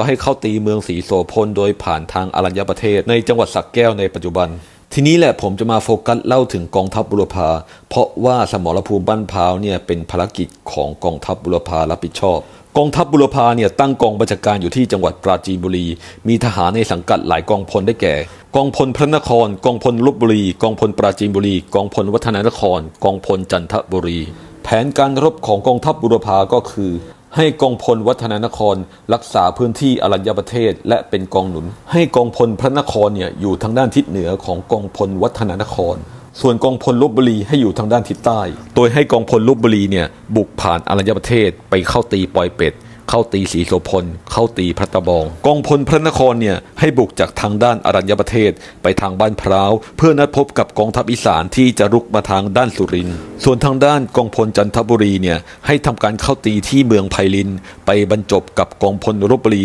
ก็ให้เข้าตีเมืองศรีโสพลโดยผ่านทางอรัญญประเทศ ในจังหวัดสักแก้วในปัจจุบัน ทีนี้แหละผมจะมาโฟกัสเล่าถึงกองทัพบุรพา เพราะว่าสมรภูมิบ้านพาวเนี่ยเป็นภารกิจของกองทัพบุรพารับผิดชอบกองทัพบุรพาเนี่ยตั้งกองบัญชาการอยู่ที่จังหวัดปราจีนบุรี มีทหารในสังกัดหลายกองพลได้แก่ กองพลพระนคร กองพลลบบุรี กองพลปราจีนบุรี กองพลวัฒนานคร กองพลจันทบุรี แผนการรบของกองทัพบุรพาก็คือ ให้กองพลวัฒนานคร รักษาพื้นที่อรัญญประเทศ และเป็นกองหนุน ให้กองพลพระนครเนี่ยอยู่ทางด้านทิศเหนือของกองพลวัฒนานคร ส่วนกองพลลบบุรีให้อยู่ทางด้านทิศใต้ โดยให้กองพลลบบุรีเนี่ยบุกผ่านอรัญญประเทศไปเข้าตีปอยเป็ด เข้าตีศรีโสพล เข้าตีพระตะบอง กองพลพระนครเนี่ยให้บุกจากทางด้านอรัญญประเทศไปทางบ้านพร้าว เพื่อนัดพบกับกองทัพอีสานที่จะรุกมาทางด้านสุรินทร์ส่วนทางด้านกองพลจันทบุรีเนี่ยให้ทำการเข้าตีที่เมืองไพลิน ไปบรรจบกับกองพลรบบุรี